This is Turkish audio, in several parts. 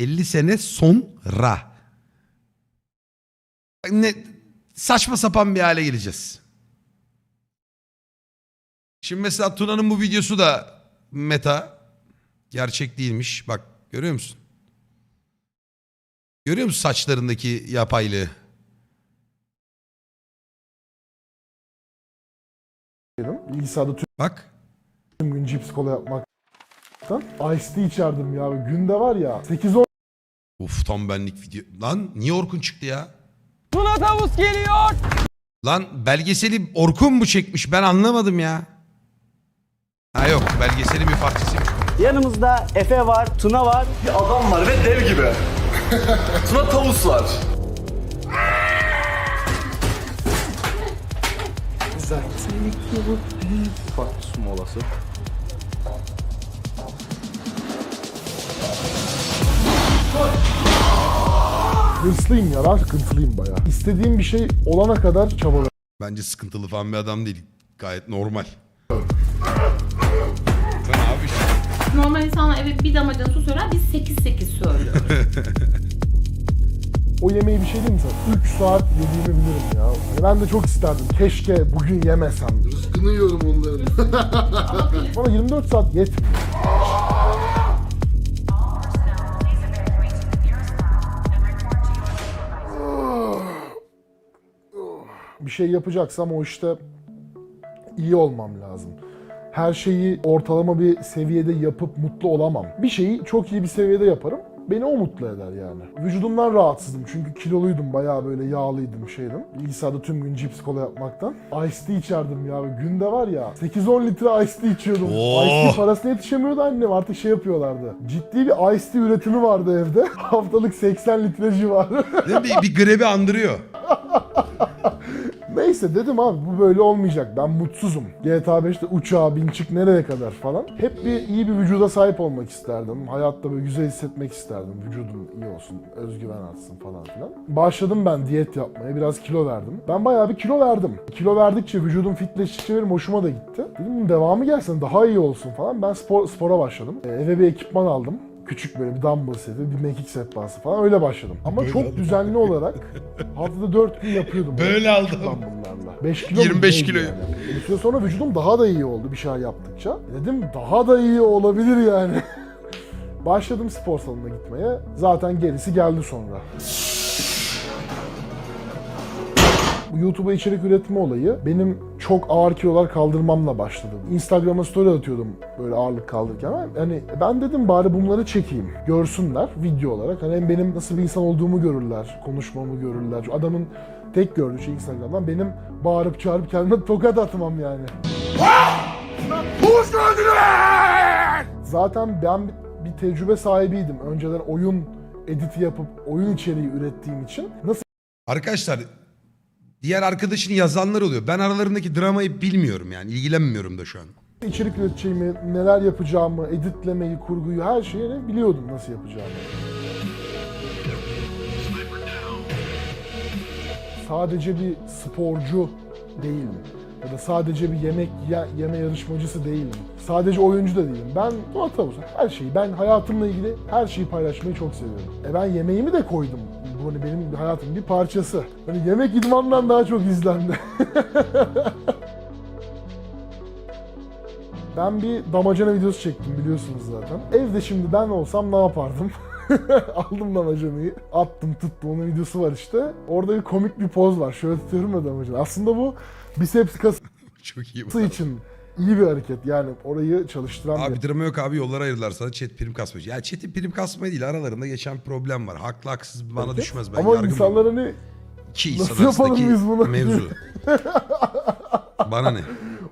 50 sene sonra. Ne saçma sapan bir hale geleceğiz. Şimdi mesela Tuna'nın bu videosu da meta gerçek değilmiş. Bak görüyor musun? Görüyor musun saçlarındaki yapaylığı? Bilgisayarda Bak. tüm gün cips kola yapmaktan. Ice tea içerdim ya. Günde var ya 8-10 Uf tam benlik video. Lan niye Orkun çıktı ya? Tuna tavus geliyor. Lan belgeseli Orkun mu çekmiş ben anlamadım ya. Ha yok belgeselin bir parçasıymış. Yanımızda Efe var, Tuna var. Bir adam var ve dev gibi. Tuna tavus var. Ufak bir su molası. Hırslıyım ya. Ben sıkıntılıyım bayağı. İstediğim bir şey olana kadar çabalarım. Bence sıkıntılı falan bir adam değil. Gayet normal. Sen abi işte. Normal insanlar eve bir damacana su söyler, biz 8-8 söylüyoruz. O yemeği bir şey diyeyim mi sana? 3 saat yediğimi bilirim ya. Hani ben de çok isterdim. Keşke bugün yemesem. Rızkını yiyorum onların. Bana 24 saat yetmiyor. Şey yapacaksam o işte iyi olmam lazım. Her şeyi ortalama bir seviyede yapıp mutlu olamam. Bir şeyi çok iyi bir seviyede yaparım. Beni o mutlu eder yani. Vücudumdan rahatsızdım çünkü kiloluydum bayağı böyle yağlıydım şeydim. Bilgisayarda tüm gün cips kola yapmaktan. Ice tea içerdim ya. Günde var ya 8-10 litre ice tea içiyordum. Oo. Ice tea parasına yetişemiyordu annem artık şey yapıyorlardı. Ciddi bir ice tea üretimi vardı evde. Haftalık 80 litre civarı. Değil mi? bir, bir grebi andırıyor. Neyse dedim abi bu böyle olmayacak. Ben mutsuzum. GTA 5'te uçağa bin çık nereye kadar falan. Hep bir iyi bir vücuda sahip olmak isterdim. Hayatta böyle güzel hissetmek isterdim. Vücudum iyi olsun, özgüven artsın falan filan. Başladım ben diyet yapmaya. Biraz kilo verdim. Ben bayağı bir kilo verdim. Kilo verdikçe vücudum fitleştikçe benim hoşuma da gitti. Dedim devamı gelsin daha iyi olsun falan. Ben spor, spora başladım. Ee, eve bir ekipman aldım. Küçük böyle bir dumbbell seti, bir mekik sehpası falan öyle başladım. Ama çok düzenli olarak haftada 4 gün yapıyordum. Böyle aldım. Dumbbell'larla. 5 kilo 25 neydi kiloyu. Yani. Bir süre sonra vücudum daha da iyi oldu bir şeyler yaptıkça. Dedim daha da iyi olabilir yani. Başladım spor salonuna gitmeye. Zaten gerisi geldi sonra. YouTube'a içerik üretme olayı benim çok ağır kilolar kaldırmamla başladı. Instagram'a story atıyordum böyle ağırlık kaldırırken. Hani ben dedim bari bunları çekeyim. Görsünler video olarak. Hani hem benim nasıl bir insan olduğumu görürler, konuşmamı görürler. Adamın tek gördüğü şey Instagram'dan benim bağırıp çağırıp kendime tokat atmam yani. Zaten ben bir tecrübe sahibiydim. Önceden oyun editi yapıp oyun içeriği ürettiğim için nasıl Arkadaşlar diğer arkadaşını yazanlar oluyor. Ben aralarındaki dramayı bilmiyorum yani. ilgilenmiyorum da şu an. içerik üreteceğimi, neler yapacağımı, editlemeyi, kurguyu her şeyi biliyordum nasıl yapacağımı. Sadece bir sporcu değilim. Ya da sadece bir yemek ye- yeme yarışmacısı değilim. Sadece oyuncu da değilim. Ben Fuat Tavus. Her şeyi, ben hayatımla ilgili her şeyi paylaşmayı çok seviyorum. E ben yemeğimi de koydum. Bu hani benim hayatımın bir parçası. Hani yemek idmandan daha çok izlendi. Ben bir damacana videosu çektim biliyorsunuz zaten. Evde şimdi ben olsam ne yapardım? Aldım damacanayı, attım tuttum. Onun videosu var işte. Orada bir komik bir poz var. Şöyle tutuyorum ya damacana. Aslında bu biceps kası Çok iyi. bu. için iyi bir hareket. Yani orayı çalıştıran bir Abi drama yok abi yollara ayırdılar sana chat prim kasmıyor. Ya chat'in prim kasmayı değil aralarında geçen bir problem var. Haklı haksız bana düşmez ben Ama yargım insanlar hani İki Nasıl yapalım arasındaki biz bunu? mevzu. bana ne?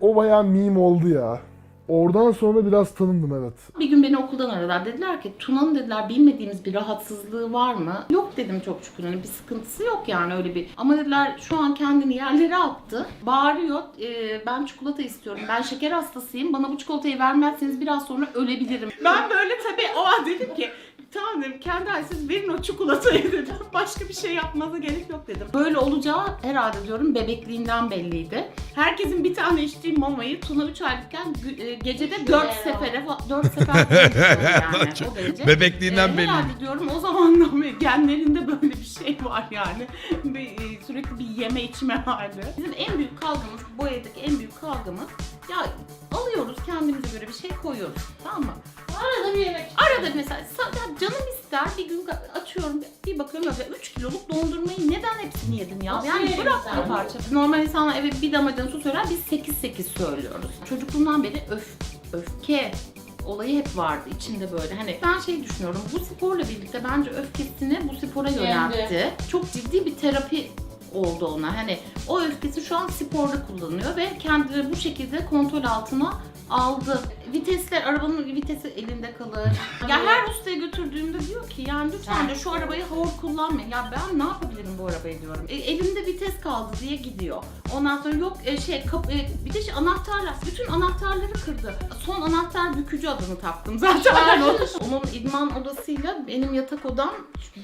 o bayağı meme oldu ya. Oradan sonra biraz tanındım evet. bir gün beni okuldan aradılar. Dediler ki Tuna'nın dediler bilmediğimiz bir rahatsızlığı var mı? Yok dedim çok şükür. Hani bir sıkıntısı yok yani öyle bir. Ama dediler şu an kendini yerlere attı. Bağırıyor. "Ee, ben çikolata istiyorum. Ben şeker hastasıyım. Bana bu çikolatayı vermezseniz biraz sonra ölebilirim. Ben böyle tabii o an dedim ki Tamam dedim kendi ya siz verin o çikolatayı dedim. Başka bir şey yapmanıza gerek yok dedim. Böyle olacağı herhalde diyorum bebekliğinden belliydi. Herkesin bir tane içtiği mamayı Tuna 3 aylıkken gü- e, gecede 4 sefere fa- 4 sefer falan içiyor yani o derece. Bebekliğinden Ee, belli. Herhalde diyorum o zamandan beri genlerinde böyle bir şey var yani. Bir, e, sürekli bir yeme içme hali. Bizim en büyük kavgamız, bu evdeki en büyük kavgamız ya alıyoruz kendimize göre bir şey koyuyoruz tamam mı? Arada bir yemek. Arada mesela ya canım ister bir gün açıyorum bir bakıyorum ya 3 kiloluk dondurmayı neden hepsini yedin ya? Nasıl yani bırak bir parça. Normal insanlar eve bir damacana su söyler biz 8-8 söylüyoruz. Çocukluğumdan beri öf, öfke olayı hep vardı içinde böyle. Hani ben şey düşünüyorum bu sporla birlikte bence öfkesini bu spora yöneltti. Çok ciddi bir terapi oldu ona. Hani o öfkesi şu an sporda kullanıyor ve kendini bu şekilde kontrol altına aldı. Vitesler, arabanın vitesi elinde kalır. ya her ustaya götürdüğümde diyor ki yani lütfen de şu arabayı hor kullanmayın. Ya ben ne yapabilirim bu arabayı diyorum. E, elimde vites kaldı diye gidiyor. Ondan sonra yok e, şey kap, e, bir de şey, anahtarlar. Bütün anahtarları kırdı. Son anahtar bükücü adını taktım zaten. Onun idman odasıyla benim yatak odam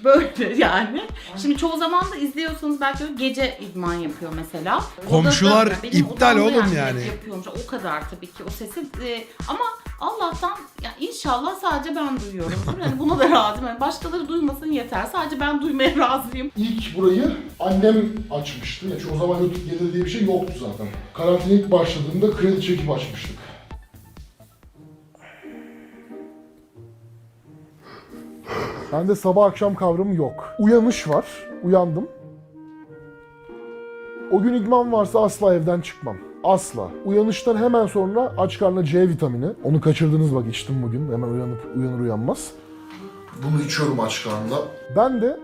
böyle yani. Şimdi çoğu zaman da izliyorsanız belki öyle gece idman yapıyor mesela. Komşular Odada- benim iptal odamda oğlum yani. Yapıyormuş. O kadar tabii ki o sesi. E, ama Allah'tan ya inşallah sadece ben duyuyorum. Yani buna da razıyım. Yani başkaları duymasın yeter. Sadece ben duymaya razıyım. İlk burayı annem açmıştı. Yani o zaman YouTube gelir diye bir şey yoktu zaten. Karantina ilk başladığında kredi çekip açmıştık. Bende sabah akşam kavramı yok. Uyanış var. Uyandım. O gün idman varsa asla evden çıkmam. Asla. Uyanıştan hemen sonra aç karnına C vitamini. Onu kaçırdınız bak içtim bugün. Hemen uyanıp uyanır uyanmaz. Bunu içiyorum aç karnında. Ben de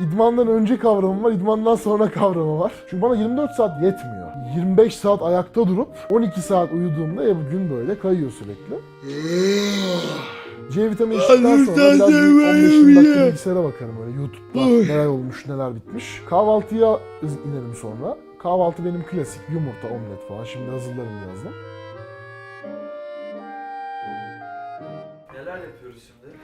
idmandan önce kavramı var, idmandan sonra kavramı var. Çünkü bana 24 saat yetmiyor. 25 saat ayakta durup 12 saat uyuduğumda ev gün böyle kayıyor sürekli. C vitamini içtikten sonra biraz bir 15 dakika bilgisayara bakarım öyle YouTube'da neler olmuş neler bitmiş. Kahvaltıya inerim sonra. Kahvaltı benim klasik yumurta, omlet falan. Şimdi hazırlarım birazdan. Neler yapıyoruz şimdi?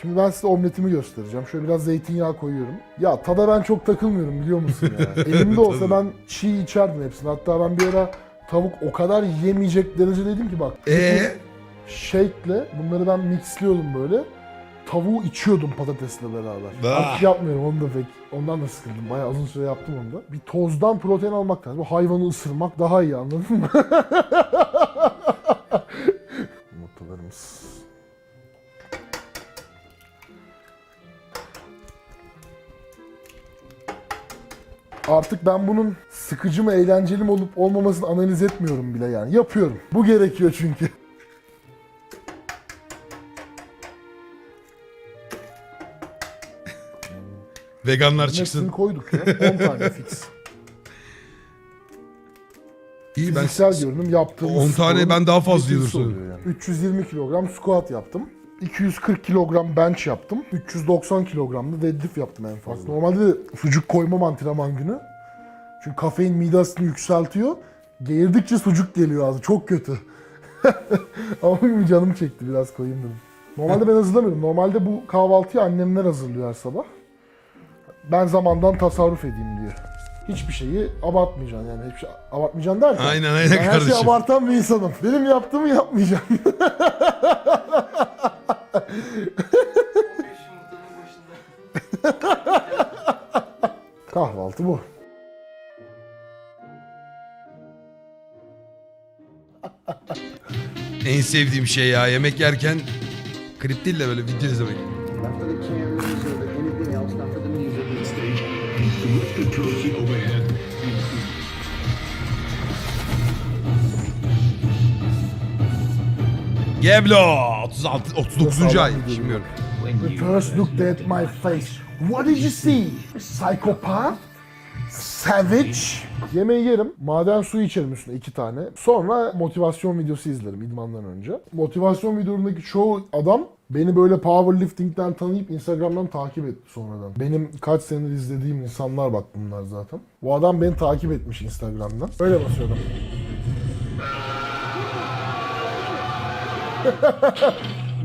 Şimdi ben size omletimi göstereceğim. Şöyle biraz zeytinyağı koyuyorum. Ya tada ben çok takılmıyorum biliyor musun ya? Elimde olsa ben çiğ içerdim hepsini. Hatta ben bir ara tavuk o kadar yemeyecek derecedeydim ki bak. Ee, Shake'le bunları ben mixliyordum böyle. Tavuğu içiyordum patatesle beraber. Ah. Artık yapmıyorum onu da pek. Ondan da sıkıldım. Bayağı uzun süre yaptım onu da. Bir tozdan protein almak lazım. Bu hayvanı ısırmak daha iyi anladın mı? Yumurtalarımız. Artık ben bunun sıkıcı mı eğlenceli mi olup olmamasını analiz etmiyorum bile yani. Yapıyorum. Bu gerekiyor çünkü. Veganlar Hepsini çıksın. koyduk ya. 10 tane fix. İyi ben Fiziksel görünüm yaptığımız 10 tane sporun ben daha fazla oluyor yani. 320 kilogram squat yaptım. 240 kilogram bench yaptım. 390 kilogram da deadlift yaptım en fazla. Normalde de sucuk koymam antrenman günü. Çünkü kafein mide asitini yükseltiyor. Geğirdikçe sucuk geliyor ağzı. Çok kötü. Ama bugün canım çekti biraz koyayım dedim. Normalde ben hazırlamıyorum. Normalde bu kahvaltıyı annemler hazırlıyor her sabah. Ben zamandan tasarruf edeyim diye. Hiçbir şeyi abartmayacaksın yani. Hiçbir şey abartmayacaksın derken. Aynen aynen Ben her kardeşim. şeyi abartan bir insanım. Benim yaptığımı yapmayacaksın. 15 yumurtanın başında. Kahvaltı bu. En sevdiğim şey ya yemek yerken klip değil de böyle video izlemek. Geblo 36 39. ay. Bilmiyorum. The first looked at my face. What did you see? Psychopath? Savage? Yemeği yerim. Maden suyu içerim üstüne iki tane. Sonra motivasyon videosu izlerim idmandan önce. Motivasyon videolarındaki çoğu adam beni böyle powerlifting'den tanıyıp Instagram'dan takip etti sonradan. Benim kaç senedir izlediğim insanlar bak bunlar zaten. Bu adam beni takip etmiş Instagram'dan. Öyle basıyordum.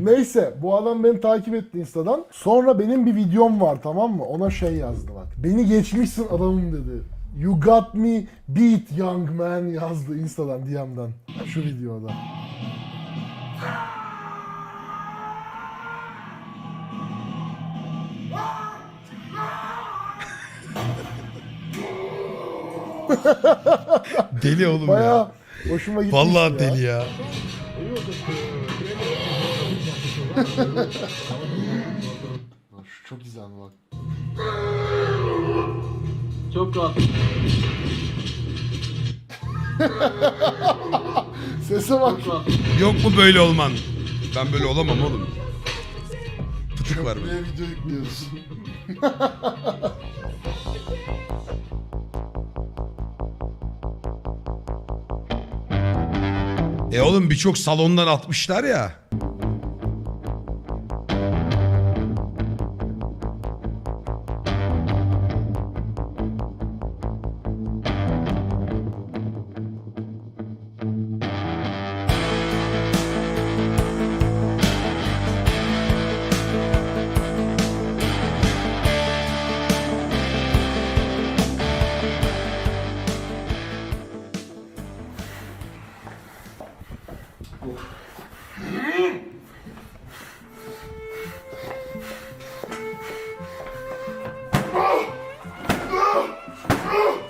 Neyse bu adam beni takip etti Insta'dan. Sonra benim bir videom var tamam mı? Ona şey yazdı bak. Beni geçmişsin adamım dedi. You got me beat young man yazdı Insta'dan DM'den. Şu videoda. Deli oğlum Baya ya. hoşuma gitmişti Vallahi ya. deli ya. Şu çok güzel bak. Çok rahat. Sese bak. Yok mu böyle olman? Ben böyle olamam oğlum. Fıtık var Buraya böyle. video yüklüyoruz. E oğlum birçok salondan atmışlar ya. Oh!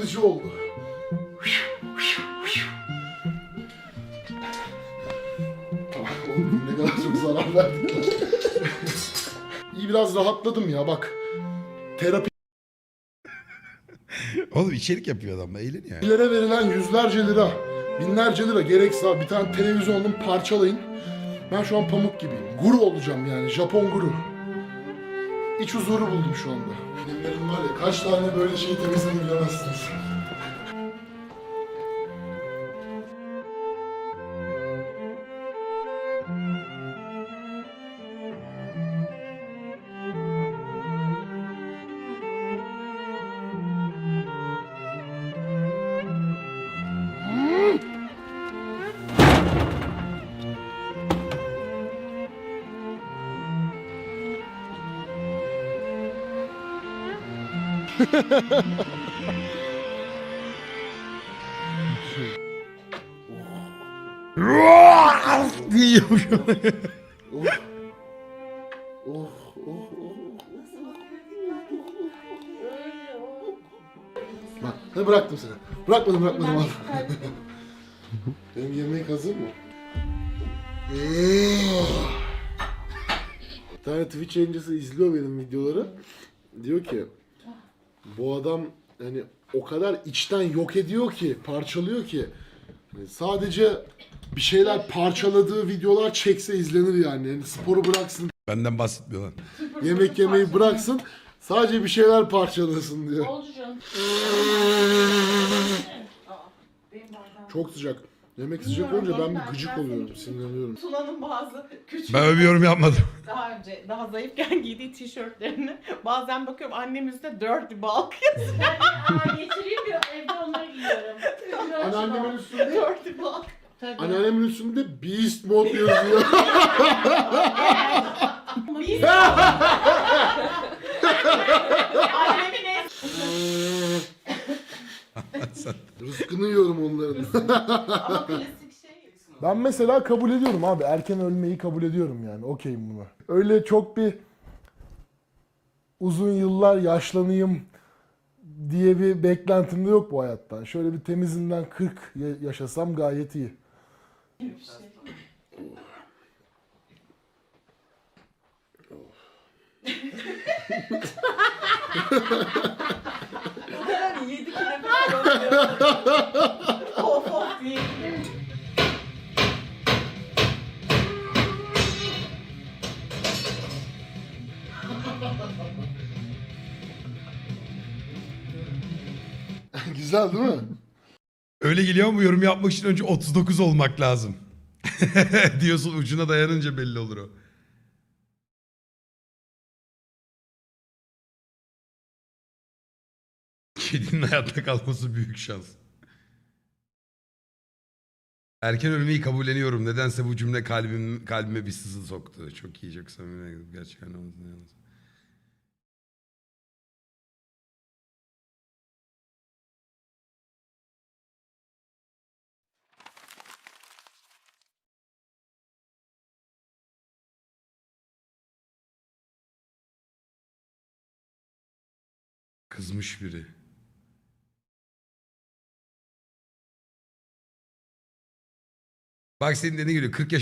Kılıcı oldu. Oğlum ne kadar çok zarar verdi. İyi biraz rahatladım ya bak. Terapilere Oğlum içerik yapıyor adam. Eğleniyor. ya. verilen yüzlerce lira, binlerce lira gerekse bir tane televizyonun parçalayın. Ben şu an pamuk gibiyim. Guru olacağım yani. Japon guru. İç huzuru buldum şu anda. Filmlerin var ya kaç tane böyle şey bilemezsiniz. Oh, oh. Bak, hadi bıraktım seni. Bırakmadım, bırakmadım. al. Benim yemek hazır mı? Bir tane Twitch yayıncısı izliyor benim videoları. Diyor ki bu adam hani o kadar içten yok ediyor ki, parçalıyor ki hani sadece bir şeyler parçaladığı videolar çekse izlenir yani. yani sporu bıraksın, Benden bahsetmiyor lan. yemek yemeyi bıraksın, sadece bir şeyler parçalasın diyor. Çok sıcak. Yemek sıcak olunca ben bir gıcık oluyorum, sinirleniyorum. Tuna'nın bazı küçük Ben öyle bir yorum yapmadım. Daha önce daha zayıfken giydiği tişörtlerini bazen bakıyorum annem üstünde dirty bulk yazıyor. Geçireyim bir evde onları giyiyorum. Anneannemin üstünde, dirty bulk. anneannemin üstünde Beast Mode yazıyor. Biz... Annemin en Rızkını yiyorum onların. ama klasik. Ben mesela kabul ediyorum abi. Erken ölmeyi kabul ediyorum yani. Okeyim buna. Öyle çok bir uzun yıllar yaşlanayım diye bir beklentim de yok bu hayattan. Şöyle bir temizinden 40 ya- yaşasam gayet iyi. Hani yedi ki nefes alıyor. Of of diye. Güzel değil mi? Öyle geliyor ama yorum yapmak için önce 39 olmak lazım. Diyorsun ucuna dayanınca belli olur o. Kedinin hayatta kalması büyük şans. Erken ölmeyi kabulleniyorum. Nedense bu cümle kalbim, kalbime bir sızı soktu. Çok iyi, çok samimi. Gerçekten olmasın yalnız. Kızmış biri. Bak senin dediğin gibi 40 yaş